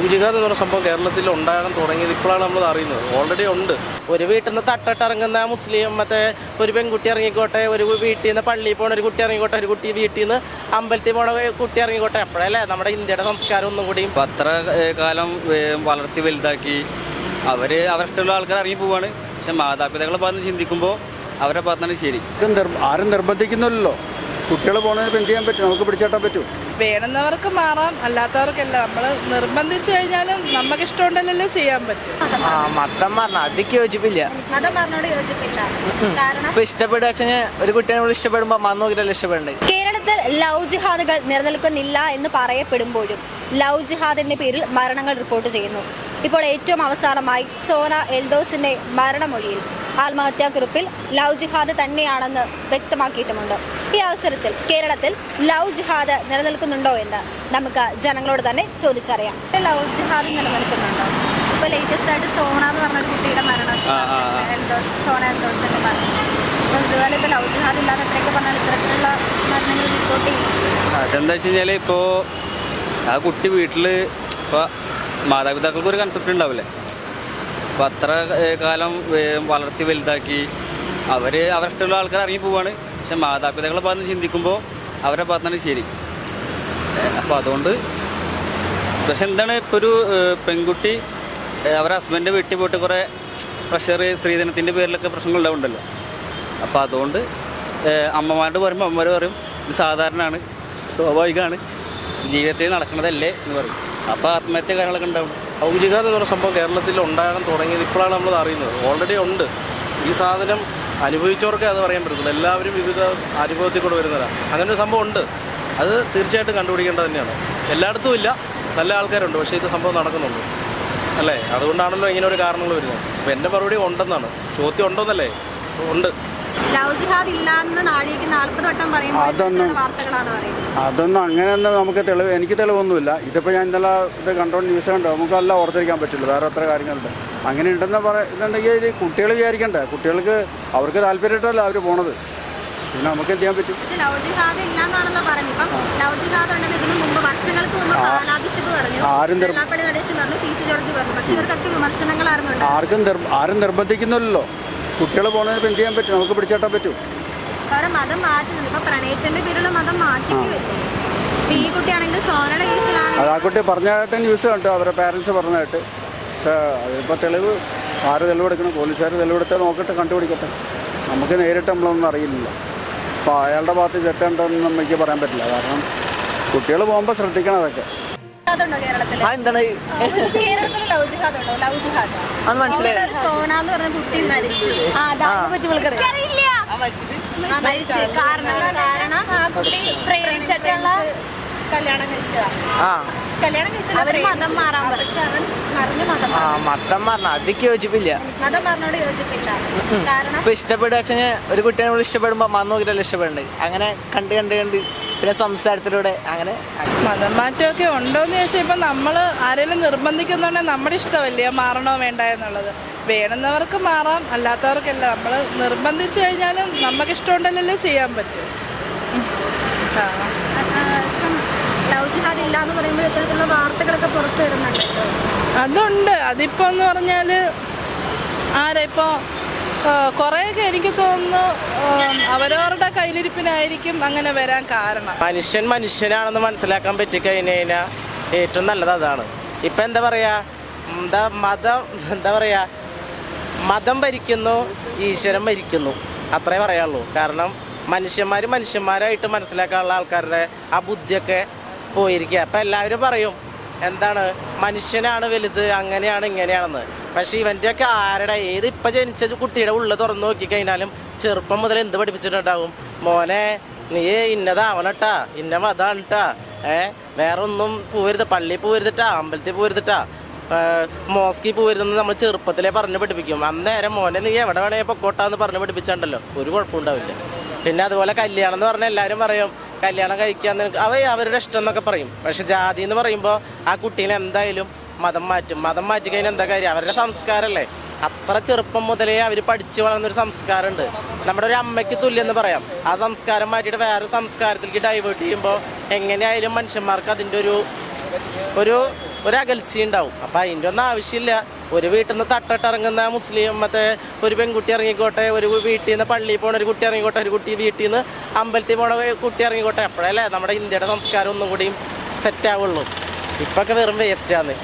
ലൗകികത എന്ന് പറഞ്ഞ സംഭവം കേരളത്തിൽ ഉണ്ടാകാൻ തുടങ്ങിയത് ഇപ്പോഴാണ് നമ്മൾ അറിയുന്നത്. ഓൾറെഡി ഉണ്ട്. ഒരു വീട്ടിൽ നിന്ന് തട്ടിട്ടിറങ്ങുന്ന മുസ്ലിം മറ്റേ ഒരു പെൺകുട്ടി ഇറങ്ങിക്കോട്ടെ ഒരു വീട്ടിൽ നിന്ന് പള്ളിയിൽ പോണ ഒരു കുട്ടി ഇറങ്ങിക്കോട്ടെ ഒരു കുട്ടി വീട്ടിൽ നിന്ന് അമ്പലത്തിൽ പോണ കുട്ടി ഇറങ്ങിക്കോട്ടെ അപ്പോഴല്ലേ നമ്മുടെ ഇന്ത്യയുടെ സംസ്കാരം ഒന്നും കൂടി. പത്ര അത്ര കാലം വളർത്തി വലുതാക്കി അവർ അവരിഷ്ടമുള്ള ആൾക്കാർ ഇറങ്ങി പോവാണ്. പക്ഷെ മാതാപിതാക്കളെ പറഞ്ഞ് ചിന്തിക്കുമ്പോൾ അവരെ പറഞ്ഞാൽ ശരി. ആരും നിർബന്ധിക്കുന്നല്ലോ കുട്ടികൾ പോകണമെങ്കിൽ എന്ത് ചെയ്യാൻ പറ്റും. നമുക്ക് പിടിച്ചേട്ടാൻ പറ്റും. വേണമെന്നവർക്ക് മാറാം അല്ലാത്തവർക്കല്ല. നമ്മൾ നിർബന്ധിച്ചു കഴിഞ്ഞാലും നമുക്ക് ഇഷ്ടമുണ്ടല്ലോ ചെയ്യാൻ പറ്റും. ആ മതം പറഞ്ഞ അതിക്ക് യോജിപ്പില്ല. മതം ഇപ്പൊ ഇഷ്ടപ്പെടുക വെച്ചാൽ ഒരു കുട്ടിയെ നമ്മൾ ഇഷ്ടപ്പെടുമ്പോൾ മന്ന് നോക്കിയിട്ടല്ലേ ഇഷ്ടപ്പെടേണ്ടത്? കേരളത്തിൽ ലവ് ജിഹാദുകൾ നിലനിൽക്കുന്നില്ല എന്ന് പറയപ്പെടുമ്പോഴും ലവ് ജിഹാദിന്റെ പേരിൽ മരണങ്ങൾ റിപ്പോർട്ട് ചെയ്യുന്നു. ഇപ്പോൾ ഏറ്റവും അവസാനമായി സോന എൽഡോസിന്റെ മരണമൊഴിയിൽ ആത്മഹത്യാക്കുറിപ്പിൽ ലവ് ജിഹാദ് തന്നെയാണെന്ന് വ്യക്തമാക്കിയിട്ടുമുണ്ട്. ഈ അവസരത്തിൽ കേരളത്തിൽ ലവ് ജിഹാദ് നിലനിൽക്കുന്നുണ്ടോ എന്ന് നമുക്ക് ജനങ്ങളോട് തന്നെ ചോദിച്ചറിയാം. ലവ് ജിഹാദ് നിലനിൽക്കുന്നുണ്ടോ? ഇപ്പൊ ലേറ്റസ്റ്റ് ആയിട്ട് സോണ എന്ന് പറഞ്ഞൊരു കുട്ടിയുടെ മരണം ആ, ആ, ആ. എൽദോസ് സോന എൽദോസിന്റെ മരണം. അപ്പൊ ഇതുപോലെ ഇപ്പൊ ലവ് ജിഹാദ് ഇല്ലാതെ എത്രയൊക്കെ പറഞ്ഞാൽ ഇത്തരത്തിലുള്ള മരണങ്ങൾ റിപ്പോർട്ട് ചെയ്യും. അതെന്താ വെച്ച് കഴിഞ്ഞാൽ ഇപ്പോൾ ആ കുട്ടി വീട്ടിൽ ഇപ്പോൾ മാതാപിതാക്കൾക്ക് ഒരു കൺസെപ്റ്റ് ഉണ്ടാവില്ലേ? അപ്പം അത്ര കാലം വളർത്തി വലുതാക്കി അവർ അവരിഷ്ടമുള്ള ആൾക്കാർ ഇറങ്ങി പോവാണ്. പക്ഷെ മാതാപിതാക്കളെ ഭാഗത്ത് ചിന്തിക്കുമ്പോൾ അവരുടെ ഭാഗത്താണ് ശരി. അപ്പോൾ അതുകൊണ്ട് പക്ഷെ എന്താണ് ഇപ്പോൾ ഒരു പെൺകുട്ടി അവരെ അവരുടെ ഹസ്ബൻഡ് വീട്ടിൽ പോയിട്ട് കുറേ പ്രഷർ സ്ത്രീധനത്തിന്റെ പേരിലൊക്കെ പ്രശ്നങ്ങൾ ഉണ്ടാവുണ്ടല്ലോ അപ്പോൾ അതുകൊണ്ട് അമ്മമാരോട് പറയുമ്പോൾ അമ്മമാർ പറയും ഇത് സാധാരണമാണ് സ്വാഭാവികമാണ് ജീവിതത്തിൽ നടക്കുന്നതല്ലേ എന്ന് പറയും. അപ്പോൾ ആത്മഹത്യ കാര്യങ്ങളൊക്കെ ഉണ്ടാവും. ഔചിക എന്ന് പറയുന്ന സംഭവം കേരളത്തിൽ ഉണ്ടാകാൻ തുടങ്ങിയത് ഇപ്പോഴാണ് നമ്മൾ അറിയുന്നത്. ഓൾറെഡി ഉണ്ട്. ഈ സാധനം അനുഭവിച്ചവർക്കേ അത് പറയാൻ പറ്റത്തുള്ളൂ. എല്ലാവരും വിവിധ അനുഭവത്തിൽ കൂടെ വരുന്നതാണ് അങ്ങനെ ഒരു സംഭവം ഉണ്ട്. അത് തീർച്ചയായിട്ടും കണ്ടുപിടിക്കേണ്ടത് തന്നെയാണ്. എല്ലായിടത്തും ഇല്ല. നല്ല ആൾക്കാരുണ്ട്. പക്ഷേ ഇത് സംഭവം നടക്കുന്നുണ്ട്. അല്ലേ? അതുകൊണ്ടാണല്ലോ ഇങ്ങനെ ഒരു കാരണങ്ങൾ വരുന്നത്. അപ്പോൾ എന്റെ മറുപടി ഉണ്ടെന്നാണ്. ചോദ്യം ഉണ്ടോന്നല്ലേ? ഉണ്ട്. ലവ് ജിഹാദ് ഇല്ല എന്ന് നാഴികയ്ക്ക് നാൽപ്പത് വട്ടം പറയുമ്പോൾ അതൊന്നും- വാർത്തകളാണ് പറയുന്നത്? അതൊന്നും അങ്ങനെയൊന്നും നമുക്ക് തെളിവ് എനിക്ക് തെളിവൊന്നുമില്ല. ഇതിപ്പോൾ ഞാൻ ഇന്നലെ ഇത് കണ്ടോണ്ട് ന്യൂസ് കണ്ടോ? നമുക്കല്ല ഓർത്തിരിക്കാൻ പറ്റില്ല വേറെ എത്ര കാര്യങ്ങളുണ്ട്. അങ്ങനെ ഉണ്ടെന്ന് പറയുന്നുണ്ടെങ്കിൽ ഇത് കുട്ടികൾ വിചാരിക്കണ്ടേ? കുട്ടികൾക്ക് അവർക്ക് താല്പര്യമായിട്ടല്ല അവർ പോണത്. പിന്നെ നമുക്ക് എന്ത് ചെയ്യാൻ പറ്റും? ആരും ആരും നിർബന്ധിക്കുന്നില്ലല്ലോ. കുട്ടികൾ പോണതിന് ഇപ്പം എന്ത് ചെയ്യാൻ പറ്റും? നമുക്ക് പിടിച്ചാട്ടാൻ പറ്റും. കാരണം മതം മാറ്റുന്നുണ്ട് ഇപ്പൊ പ്രണയത്തിന്റെ പേരിൽ മതം മാറ്റി അത് ആ കുട്ടി പറഞ്ഞായിട്ട് ന്യൂസ് കണ്ടു. അവരുടെ പാരൻസ് പറഞ്ഞായിട്ട് അതിപ്പോൾ തെളിവ് ആര് തെളിവെടുക്കണം പോലീസുകാർ തെളിവെടുത്താൽ നോക്കട്ടെ കണ്ടുപിടിക്കട്ടെ. നമുക്ക് നേരിട്ട് നമ്മളൊന്നും അറിയില്ല. അപ്പോൾ അയാളുടെ ഭാഗത്ത് തെറ്റുണ്ടെന്ന് നമുക്ക് പറയാൻ പറ്റില്ല. കാരണം കുട്ടികൾ പോകുമ്പോൾ ശ്രദ്ധിക്കണം അതൊക്കെ. എന്താണ്? അത് മനസ്സിലായി. സോന എന്ന് പറഞ്ഞ കുട്ടി മരിച്ചു. മരിച്ചു. കാരണം കാരണം ആ കുട്ടി പ്രേമിച്ചിട്ടുള്ള കല്യാണം ആ. കല്യാണം കഴിച്ചത് മതം മാറാൻ മതം ആ മതം പറഞ്ഞ അതിക്ക് യോജിപ്പില്ല. മതം പറഞ്ഞോട് യോജിപ്പില്ല. കാരണം ഇപ്പൊ ഇഷ്ടപ്പെടുക വെച്ചാൽ ഒരു കുട്ടിയെ നമ്മൾ ഇഷ്ടപ്പെടുമ്പോ മതം നോക്കിയിട്ടല്ലേ ഇഷ്ടപ്പെടുന്നത്. അങ്ങനെ കണ്ട് കണ്ട് കണ്ട് പിന്നെ സംസാരത്തിലൂടെ അങ്ങനെ മതം മാറ്റമൊക്കെ ഉണ്ടോന്ന് ചോദിച്ചാൽ ഇപ്പം നമ്മൾ ആരെങ്കിലും നിർബന്ധിക്കുന്നുണ്ടെങ്കിൽ നമ്മുടെ ഇഷ്ടമല്ലേ? മാറണോ വേണ്ട എന്നുള്ളത്. വേണമെന്നവർക്ക് മാറാം അല്ലാത്തവർക്കല്ല. നമ്മൾ നിർബന്ധിച്ചു കഴിഞ്ഞാലും നമുക്ക് ഇഷ്ടമുണ്ടല്ലോ ചെയ്യാൻ പറ്റും. ആ. ലവ് ഇല്ല എന്ന് പറയുമ്പോൾ ഇത്തരത്തിലുള്ള വാർത്തകളൊക്കെ പുറത്തു വരുന്നുണ്ട്. അതുണ്ട്. അതിപ്പോ എന്ന് പറഞ്ഞാൽ ആരാ ഇപ്പോ കുറേയൊക്കെ എനിക്ക് തോന്നുന്നു അവരവരുടെ കയ്യിലിരിപ്പിനായിരിക്കും അങ്ങനെ വരാൻ കാരണം. മനുഷ്യൻ മനുഷ്യനാണെന്ന് മനസ്സിലാക്കാൻ പറ്റിക്കഴിഞ്ഞ് കഴിഞ്ഞാൽ ഏറ്റവും നല്ലത് അതാണ്. ഇപ്പം എന്താ പറയുക എന്താ മതം എന്താ പറയുക മതം ഭരിക്കുന്നു ഈശ്വരൻ ഭരിക്കുന്നു. അത്രേ പറയാനുള്ളൂ. കാരണം മനുഷ്യന്മാർ മനുഷ്യന്മാരായിട്ട് മനസ്സിലാക്കാനുള്ള ആൾക്കാരുടെ ആ ബുദ്ധിയൊക്കെ പോയിരിക്കുക. അപ്പം എല്ലാവരും പറയും എന്താണ് മനുഷ്യനാണ് വലുത് അങ്ങനെയാണ് ഇങ്ങനെയാണെന്ന്. പക്ഷേ ഇവന്റെയൊക്കെ ആരുടെ ഏത് ഇപ്പം ജനിച്ച കുട്ടിയുടെ ഉള്ളിൽ തുറന്നു നോക്കിക്കഴിഞ്ഞാലും ചെറുപ്പം മുതൽ എന്ത് പഠിപ്പിച്ചിട്ടുണ്ടാവും? മോനെ നീ ഇന്നതാവണട്ടാ ഇന്ന മതാണ്ട്ടാ ഏ വേറെ ഒന്നും പോരുത് പള്ളിയിൽ പോരുതിട്ടാ അമ്പലത്തിൽ പോരുതിട്ടാ മോസ്കി പോരുതെന്ന് നമ്മൾ ചെറുപ്പത്തിലേ പറഞ്ഞു പഠിപ്പിക്കും. അന്നേരം മോനെ നീ എവിടെ വേണേ പൊക്കോട്ടാന്ന് പറഞ്ഞു പഠിപ്പിച്ചിട്ടുണ്ടല്ലോ ഒരു കുഴപ്പമുണ്ടാവില്ല പിന്നെ അതുപോലെ കല്യാണം എന്ന് പറഞ്ഞാൽ എല്ലാവരും പറയും കല്യാണം കഴിക്കാൻ അവ അവരുടെ ഇഷ്ടം എന്നൊക്കെ പറയും. പക്ഷെ ജാതി എന്ന് പറയുമ്പോൾ ആ കുട്ടീനെ എന്തായാലും മതം മാറ്റും. മതം മാറ്റി കഴിഞ്ഞാൽ എന്താ കാര്യം? അവരുടെ സംസ്കാരമല്ലേ അത്ര ചെറുപ്പം മുതലേ അവർ പഠിച്ചു വളർന്നൊരു സംസ്കാരമുണ്ട്. നമ്മുടെ ഒരു അമ്മയ്ക്ക് തുല്യം എന്ന് പറയാം. ആ സംസ്കാരം മാറ്റിയിട്ട് വേറെ സംസ്കാരത്തിലേക്ക് ഡൈവേർട്ട് ചെയ്യുമ്പോൾ എങ്ങനെയായാലും മനുഷ്യന്മാർക്ക് അതിന്റെ ഒരു ഒരു ഒരു അകൽച്ചയുണ്ടാവും. അപ്പം അതിന്റെ ഒന്നും ആവശ്യമില്ല. ഒരു വീട്ടിൽ നിന്ന് തട്ടിട്ടിറങ്ങുന്ന മുസ്ലിം മറ്റേ ഒരു പെൺകുട്ടി ഇറങ്ങിക്കോട്ടെ ഒരു വീട്ടിൽ നിന്ന് പള്ളിയിൽ പോണ ഒരു കുട്ടി ഇറങ്ങിക്കോട്ടെ ഒരു കുട്ടി വീട്ടിൽ നിന്ന് അമ്പലത്തിൽ പോണ കുട്ടി ഇറങ്ങിക്കോട്ടെ. അപ്പോഴല്ലേ നമ്മുടെ ഇന്ത്യയുടെ സംസ്കാരം ഒന്നും കൂടിയും സെറ്റ് ആവുള്ളൂ. ഇപ്പൊക്കെ വെറും വേസ്റ്റാണ്